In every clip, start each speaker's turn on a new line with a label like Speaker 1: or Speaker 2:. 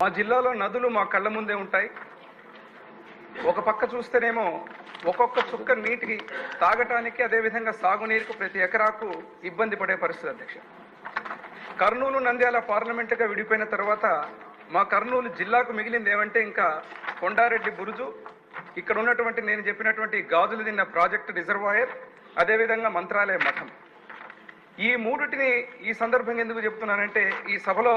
Speaker 1: మా జిల్లాలో నదులు మా కళ్ళ ముందే ఉంటాయి. ఒక పక్క చూస్తేనేమో ఒక్కొక్క చుక్క నీటికి తాగటానికి అదేవిధంగా సాగునీరుకు ప్రతి ఎకరాకు ఇబ్బంది పడే పరిస్థితి అధ్యక్ష. కర్నూలు నంద్యాల పార్లమెంటుగా విడిపోయిన తర్వాత మా కర్నూలు జిల్లాకు మిగిలింది ఏమంటే ఇంకా కొండారెడ్డి బురుజు ఇక్కడ ఉన్నటువంటి నేను చెప్పినటువంటి గాజులు తిన్న ప్రాజెక్టు రిజర్వాయర్ అదేవిధంగా మంత్రాలయ మఠం. ఈ మూడిటిని ఈ సందర్భంగా ఎందుకు చెప్తున్నానంటే ఈ సభలో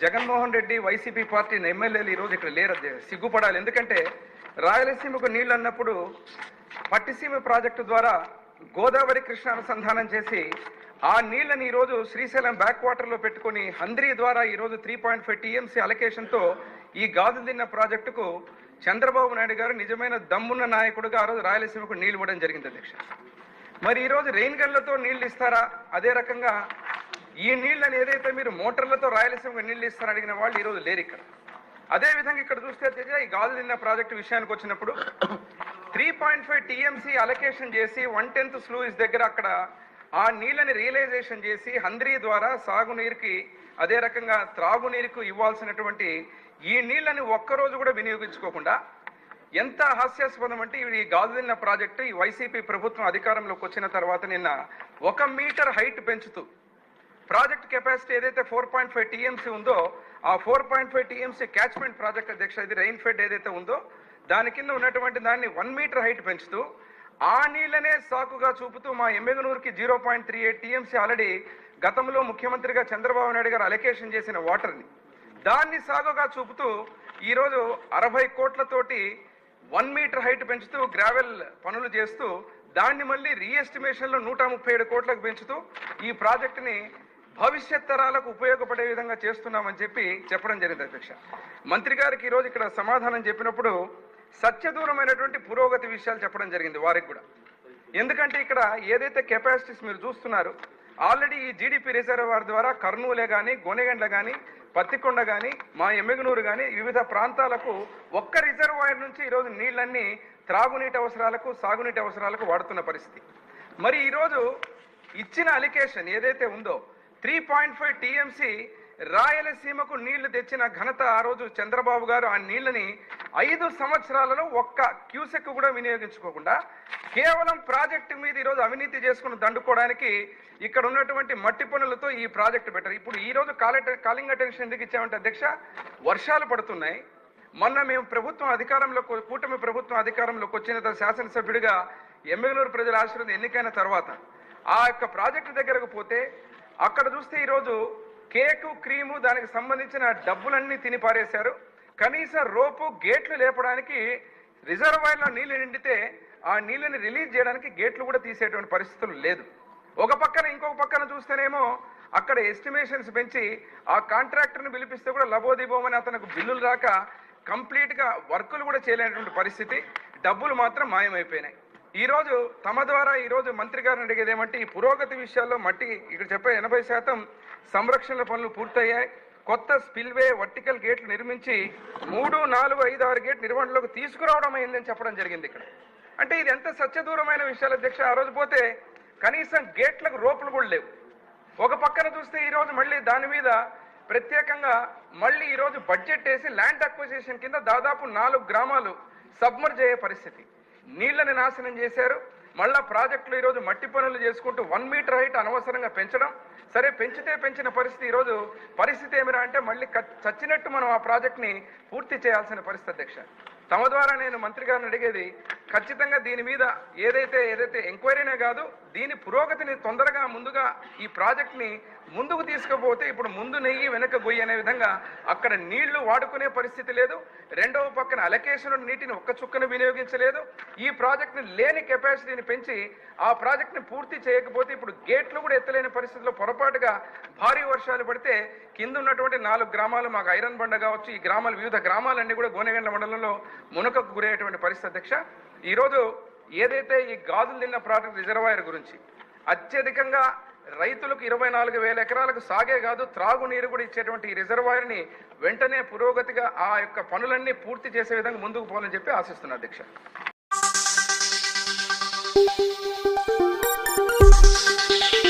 Speaker 1: జగన్మోహన్ రెడ్డి వైసీపీ పార్టీ ఎమ్మెల్యేలు ఈరోజు ఇక్కడ లేరు. సిగ్గుపడాలి. ఎందుకంటే రాయలసీమకు నీళ్ళు అన్నప్పుడు పట్టిసీమ ప్రాజెక్టు ద్వారా గోదావరి కృష్ణ అనుసంధానం చేసి ఆ నీళ్ళను ఈరోజు శ్రీశైలం బ్యాక్ వాటర్లో పెట్టుకొని హంద్రీ ద్వారా ఈరోజు త్రీ పాయింట్ ఫైవ్ టీఎంసీ అలొకేషన్తో ఈ గాజు దిన్న ప్రాజెక్టుకు చంద్రబాబు నాయుడు గారు నిజమైన దమ్మున్న నాయకుడుగా ఆ రోజు రాయలసీమకు నీళ్ళు ఇవ్వడం జరిగింది అధ్యక్ష. మరి ఈరోజు రెయిన్ గన్లతో నీళ్ళు ఇస్తారా? అదే రకంగా ఈ నీళ్ళని ఏదైతే మీరు మోటార్లతో రాయలసీమకు నీళ్ళు ఇస్తారని అడిగిన వాళ్ళు ఈరోజు లేరు ఇక్కడ. అదే విధంగా ఇక్కడ చూస్తే అధ్యక్ష, ఈ గాజు నిన్న ప్రాజెక్టు విషయానికి వచ్చినప్పుడు three point five TMC allocation చేసి వన్ టెన్త్ స్లూయిస్ దగ్గర అక్కడ ఆ నీళ్ళని రియలైజేషన్ చేసి హంద్రీ ద్వారా సాగునీరుకి అదే రకంగా త్రాగునీరుకు ఇవ్వాల్సినటువంటి ఈ నీళ్ళని ఒక్కరోజు కూడా వినియోగించుకోకుండా ఎంత హాస్యాస్పదం అంటే ఈ గాజుదిన్న ప్రాజెక్టు ఈ వైసీపీ ప్రభుత్వం అధికారంలోకి వచ్చిన తర్వాత నిన్న ఒక మీటర్ హైట్ పెంచుతూ ప్రాజెక్ట్ కెపాసిటీ ఏదైతే ఫోర్ పాయింట్ ఫైవ్ టీఎంసీ ఉందో ఆ four point five TMC catchment project అధ్యక్ష ఇది రెయిన్ ఫెడ్ ఏదైతే ఉందో దాని కింద ఉన్నటువంటి దాన్ని వన్ మీటర్ హైట్ పెంచుతూ ఆ నీళ్ళనే సాకుగా చూపుతూ మా ఎమ్మెగనూరుకి zero point three eight TMC already గతంలో ముఖ్యమంత్రిగా చంద్రబాబు నాయుడు గారు అలొకేషన్ చేసిన వాటర్ని. దాన్ని సాగుగా చూపుతూ ఈరోజు అరవై కోట్లతోటి వన్ మీటర్ హైట్ పెంచుతూ గ్రావెల్ పనులు చేస్తూ దాన్ని మళ్ళీ రీఎస్టిమేషన్లో నూట ముప్పై ఏడు కోట్లకు పెంచుతూ ఈ ప్రాజెక్టుని భవిష్యత్ తరాలకు ఉపయోగపడే విధంగా చేస్తున్నామని చెప్పి చెప్పడం జరిగింది అధ్యక్ష. మంత్రి గారికి ఈరోజు ఇక్కడ సమాధానం చెప్పినప్పుడు సత్యదూరమైనటువంటి పురోగతి విషయాలు చెప్పడం జరిగింది వారికి కూడా. ఎందుకంటే ఇక్కడ ఏదైతే కెపాసిటీస్ మీరు చూస్తున్నారు ఆల్రెడీ ఈ జీడిపి రిజర్వాయర్ ద్వారా కర్నూలే కానీ గోనెగండ్ల కానీ పత్తికొండ కానీ మా ఎమ్మెగనూరు కానీ వివిధ ప్రాంతాలకు ఒక్క రిజర్వాయర్ నుంచి ఈరోజు నీళ్ళన్నీ త్రాగునీటి అవసరాలకు సాగునీటి అవసరాలకు వాడుతున్న పరిస్థితి. మరి ఈరోజు ఇచ్చిన అలికేషన్ ఏదైతే ఉందో త్రీ పాయింట్ ఫైవ్ టీఎంసీ రాయలసీమకు నీళ్ళు తెచ్చిన ఘనత ఆ రోజు చంద్రబాబు గారు. ఆ నీళ్ళని ఐదు సంవత్సరాలలో ఒక్క క్యూసెక్ కూడా వినియోగించుకోకుండా కేవలం ప్రాజెక్టు మీద ఈరోజు అవినీతి చేసుకుని దండుకోవడానికి ఇక్కడ ఉన్నటువంటి మట్టి పనులతో ఈ ప్రాజెక్టు పెట్టారు. ఇప్పుడు ఈ రోజు కాల- కాలింగ్ అటెన్షన్ ఎందుకు ఇచ్చామంటే అధ్యక్ష వర్షాలు పడుతున్నాయి. మొన్న మేము ప్రభుత్వం అధికారంలోకి కూటమి ప్రభుత్వం అధికారంలోకి వచ్చిన తర్వాత శాసనసభ్యుడిగా ఎమ్మెగనూరు ప్రజల ఆశీర్వాదం ఎన్నికైన తర్వాత ఆ యొక్క ప్రాజెక్టు దగ్గరకు పోతే అక్కడ చూస్తే ఈరోజు కేకు క్రీము దానికి సంబంధించిన డబ్బులన్నీ తిని పారేశారు. కనీసం రోపు గేట్లు లేపడానికి రిజర్వాయర్లో నీళ్ళు నిండితే ఆ నీళ్ళని రిలీజ్ చేయడానికి గేట్లు కూడా తీసేటువంటి పరిస్థితులు లేదు. ఒక పక్కన ఇంకొక పక్కన చూస్తేనేమో అక్కడ ఎస్టిమేషన్స్ పెంచి ఆ కాంట్రాక్టర్ని పిలిపిస్తే కూడా లబోదిబోమని అతనికి బిల్లులు రాక కంప్లీట్గా వర్కులు కూడా చేయలేనటువంటి పరిస్థితి. డబ్బులు మాత్రం మాయమైపోయినాయి. ఈరోజు తమ ద్వారా ఈరోజు మంత్రి గారిని అడిగేది ఏమంటే ఈ పురోగతి విషయాల్లో మట్టి ఇక్కడ చెప్పే ఎనభై శాతం సంరక్షణ పనులు పూర్తయ్యాయి. కొత్త స్పిల్వే వర్టికల్ గేట్లు నిర్మించి మూడు నాలుగు ఐదు ఆరు గేట్ నిర్వహణలోకి తీసుకురావడం అయిందని చెప్పడం జరిగింది ఇక్కడ. అంటే ఇది ఎంత సత్యదూరమైన విషయాలు అధ్యక్ష? ఆ రోజు పోతే కనీసం గేట్లకు రోపులు కూడా లేవు. ఒక పక్కన చూస్తే ఈరోజు మళ్ళీ దాని మీద ప్రత్యేకంగా మళ్ళీ ఈరోజు బడ్జెట్ వేసి ల్యాండ్ అక్విజిషన్ కింద దాదాపు నాలుగు గ్రామాలు సబ్మర్జ్ అయ్యే పరిస్థితి. నీళ్ళని నాశనం చేశారు. మళ్ళా ప్రాజెక్టులు ఈరోజు మట్టి పనులు చేసుకుంటూ వన్ మీటర్ హైట్ అనవసరంగా పెంచడం. సరే పెంచితే పెంచిన పరిస్థితి ఈరోజు పరిస్థితి ఏమిరా అంటే మళ్ళీ చచ్చినట్టు మనం ఆ ప్రాజెక్ట్ని పూర్తి చేయాల్సిన పరిస్థితి అధ్యక్ష. తమ ద్వారా నేను మంత్రి గారిని అడిగేది ఖచ్చితంగా దీని మీద ఏదైతే ఏదైతే ఎంక్వైరీనే కాదు దీని పురోగతిని తొందరగా ముందుగా ఈ ప్రాజెక్ట్ని ముందుకు తీసుకుపోతే ఇప్పుడు ముందు నెయ్యి వెనక గొయ్యి అనే విధంగా అక్కడ నీళ్ళు వాడుకునే పరిస్థితి లేదు. రెండవ పక్కన అలకేషన్ నీటిని ఒక్క చుక్కను వినియోగించలేదు. ఈ ప్రాజెక్ట్ని లేని కెపాసిటీని పెంచి ఆ ప్రాజెక్ట్ని పూర్తి చేయకపోతే ఇప్పుడు గేట్లు కూడా ఎత్తలేని పరిస్థితిలో పొరపాటుగా భారీ వర్షాలు పడితే కింద ఉన్నటువంటి నాలుగు గ్రామాలు మాకు ఐరన్ బండ కావచ్చు ఈ గ్రామాలు వివిధ గ్రామాలన్నీ కూడా గోనెగండ్ల మండలంలో మునకకు గురయ్యేటువంటి పరిస్థితి అధ్యక్ష. ఈరోజు ఏదైతే ఈ గాజులు తిన్న ప్రాజెక్ట్ రిజర్వాయర్ గురించి అత్యధికంగా రైతులకు ఇరవై నాలుగు వేల ఎకరాలకు సాగే కాదు త్రాగునీరు కూడా ఇచ్చేటువంటి ఈ రిజర్వాయర్ని వెంటనే పురోగతిగా ఆ యొక్క పనులన్నీ పూర్తి చేసే విధంగా ముందుకు పోవాలని చెప్పి ఆశిస్తున్నా అధ్యక్ష.